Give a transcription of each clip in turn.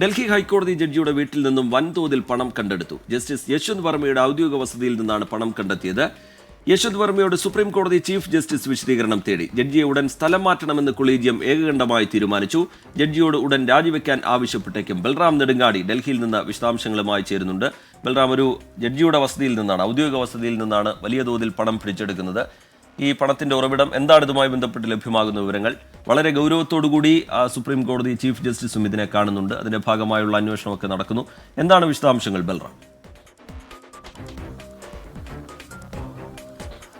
ഡൽഹി ഹൈക്കോടതി ജഡ്ജിയുടെ വീട്ടിൽ നിന്നും വൻതോതിൽ പണം കണ്ടെടുത്തു. ജസ്റ്റിസ് യശ്വന്ത് വർമ്മയുടെ ഔദ്യോഗിക വസതിയിൽ നിന്നാണ് പണം കണ്ടെത്തിയത്. യശ്വന്ത് വർമ്മയോട് സുപ്രീം കോടതി ചീഫ് ജസ്റ്റിസ് വിശദീകരണം തേടി. ജഡ്ജിയെ ഉടൻ സ്ഥലം മാറ്റണമെന്ന് കൊളീജിയം ഏകകണ്ഠമായി തീരുമാനിച്ചു. ജഡ്ജിയോട് ഉടൻ രാജിവെക്കാൻ ആവശ്യപ്പെട്ടേക്കും ബൽറാം നെടുങ്ങാടി ഡൽഹിയിൽ നിന്ന് വിശദാംശങ്ങളുമായി ചേരുന്നുണ്ട്. ബൽറാം ഒരു ജഡ്ജിയുടെ വസതിയിൽ നിന്നാണ് ഔദ്യോഗിക വസതിയിൽ നിന്നാണ് വലിയ തോതിൽ പണം പിടിച്ചെടുക്കുന്നത്. ഈ പണത്തിന്റെ ഉറവിടം എന്താണ് ഇതുമായി ബന്ധപ്പെട്ട് ലഭ്യമാകുന്ന വിവരങ്ങൾ വളരെ ഗൗരവത്തോടുകൂടി കൂടി സുപ്രീം കോടതി ചീഫ് ജസ്റ്റിസും ഇതിനെ കാണുന്നുണ്ട്. അതിന്റെ ഭാഗമായുള്ള അന്വേഷണമൊക്കെ നടക്കുന്നു. എന്താണ് വിശദാംശങ്ങൾ ബൽറാം?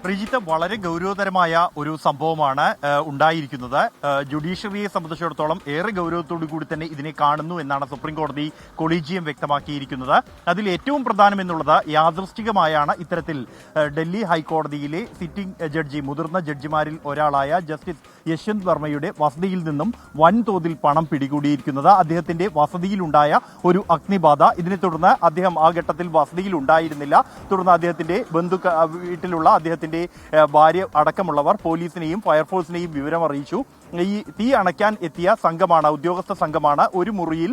റിജിത്ത് വളരെ ഗൗരവതരമായ ഒരു സംഭവമാണ് ഉണ്ടായിരിക്കുന്നത്. ജുഡീഷ്യറിയെ സംബന്ധിച്ചിടത്തോളം ഏറെ ഗൗരവത്തോടു കൂടി തന്നെ ഇതിനെ കാണുന്നു എന്നാണ് സുപ്രീം കോടതി കൊളീജിയം വ്യക്തമാക്കിയിരിക്കുന്നത്. അതിൽ ഏറ്റവും പ്രധാനം എന്നുള്ളത് യാദൃശ്ചികമായാണ് ഇത്തരത്തിൽ ഡൽഹി ഹൈക്കോടതിയിലെ സിറ്റിംഗ് ജഡ്ജി മുതിർന്ന ജഡ്ജിമാരിൽ ഒരാളായ ജസ്റ്റിസ് യശ്വന്ത് വർമ്മയുടെ വസതിയിൽ നിന്നും വൻതോതിൽ പണം പിടികൂടിയിരിക്കുന്നത്. അദ്ദേഹത്തിന്റെ വസതിയിലുണ്ടായ ഒരു അഗ്നിബാധ. ഇതിനെ തുടർന്ന് അദ്ദേഹം ആ ഘട്ടത്തിൽ വസതിയിൽ ഉണ്ടായിരുന്നില്ല. തുടർന്ന് അദ്ദേഹത്തിന്റെ ബന്ധു വീട്ടിലുള്ള അദ്ദേഹത്തിന്റെ ഏഹ്, ഭാര്യ അടക്കമുള്ളവർ പോലീസിനെയും ഫയർഫോഴ്സിനെയും വിവരം അറിയിച്ചു ഈ തീ അണയ്ക്കാൻ എത്തിയ സംഘമാണ് ഉദ്യോഗസ്ഥ സംഘമാണ് ഒരു മുറിയിൽ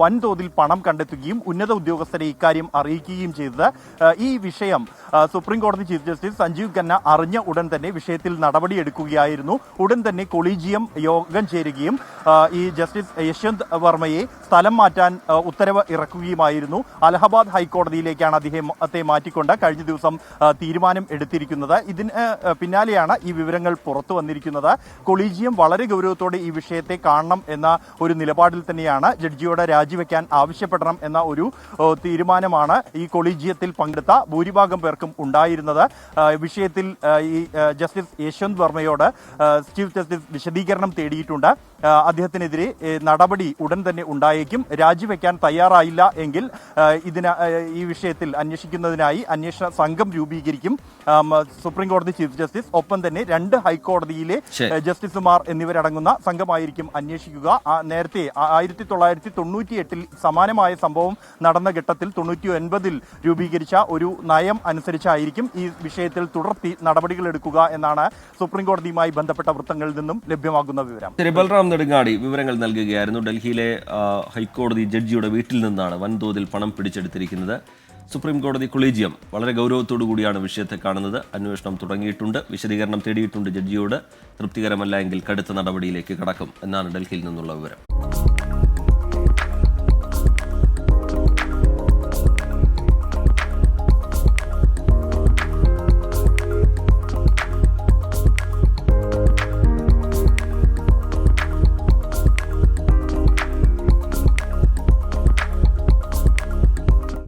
വൻതോതിൽ പണം കണ്ടെത്തുകയും ഉന്നത ഉദ്യോഗസ്ഥരെ ഇക്കാര്യം അറിയിക്കുകയും ചെയ്തത്. ഈ വിഷയം സുപ്രീം കോടതി ചീഫ് ജസ്റ്റിസ് സഞ്ജീവ് ഖന്ന അറിഞ്ഞ ഉടൻ തന്നെ വിഷയത്തിൽ നടപടിയെടുക്കുകയായിരുന്നു. ഉടൻ തന്നെ കൊളീജിയം യോഗം ചേരുകയും ഈ ജസ്റ്റിസ് യശ്വന്ത് വർമ്മയെ സ്ഥലം മാറ്റാൻ ഉത്തരവ് ഇറക്കുകയുമായിരുന്നു. അലഹബാദ് ഹൈക്കോടതിയിലേക്കാണ് അദ്ദേഹത്തെ മാറ്റിക്കൊണ്ട് കഴിഞ്ഞ ദിവസം തീരുമാനം എടുത്തിരിക്കുന്നത്. ഇതിന് പിന്നാലെയാണ് ഈ വിവരങ്ങൾ പുറത്തു വന്നിരിക്കുന്നത്. കൊളീജിയം വളരെ ഗൗരവത്തോടെ ഈ വിഷയത്തെ കാണണം എന്ന ഒരു നിലപാടിൽ തന്നെയാണ് ജഡ്ജിയോട് രാജിവെക്കാൻ ആവശ്യപ്പെടണം എന്ന ഒരു തീരുമാനമാണ് ഈ കൊളീജിയത്തിൽ പങ്കെടുത്ത ഭൂരിഭാഗം പേർക്കും ഉണ്ടായിരുന്നത്. വിഷയത്തിൽ ഈ ജസ്റ്റിസ് യശ്വന്ത് വർമ്മയോട് ചീഫ് ജസ്റ്റിസ് വിശദീകരണം തേടിയിട്ടുണ്ട്. അദ്ദേഹത്തിനെതിരെ നടപടി ഉടൻ തന്നെ ഉണ്ടായേക്കും. രാജിവെക്കാൻ തയ്യാറായില്ല എങ്കിൽ ഇതിന് ഈ വിഷയത്തിൽ അന്വേഷിക്കുന്നതിനായി അന്വേഷണ സംഘം രൂപീകരിക്കും. സുപ്രീംകോടതി സുപ്രീം കോടതി ചീഫ് ജസ്റ്റിസ് ഒപ്പം തന്നെ രണ്ട് ഹൈക്കോടതിയിലെ ജസ്റ്റിസുമാർ എന്നിവരടങ്ങുന്ന സംഘമായിരിക്കും അന്വേഷിക്കുക. നേരത്തെ ആയിരത്തി തൊള്ളായിരത്തി തൊണ്ണൂറ്റി എട്ടിൽ സമാനമായ സംഭവം നടന്ന ഘട്ടത്തിൽ തൊണ്ണൂറ്റി ഒൻപതിൽ രൂപീകരിച്ച ഒരു നയം അനുസരിച്ചായിരിക്കും ഈ വിഷയത്തിൽ തുടർ നടപടികൾ എടുക്കുക എന്നാണ് സുപ്രീം കോടതിയുമായി ബന്ധപ്പെട്ട വൃത്തങ്ങളിൽ നിന്നും ലഭ്യമാകുന്ന വിവരം. ബൽറാം നെടുങ്ങാടി വിവരങ്ങൾ നൽകുകയായിരുന്നു. ഡൽഹിയിലെ ഹൈക്കോടതി ജഡ്ജിയുടെ വീട്ടിൽ നിന്നാണ് വൻതോതിൽ പണം പിടിച്ചെടുത്തിരിക്കുന്നത്. സുപ്രീം കോടതി കൊളീജിയം വളരെ ഗൗരവത്തോടു കൂടിയാണ് വിഷയത്തെ കാണുന്നത്. അന്വേഷണം തുടങ്ങിയിട്ടുണ്ട്. വിശദീകരണം തേടിയിട്ടുണ്ട് ജഡ്ജിയോട്. തൃപ്തികരമല്ല എങ്കിൽ കടുത്ത നടപടിയിലേക്ക് കടക്കും എന്നാണ് ഡൽഹിയിൽ നിന്നുള്ള വിവരം.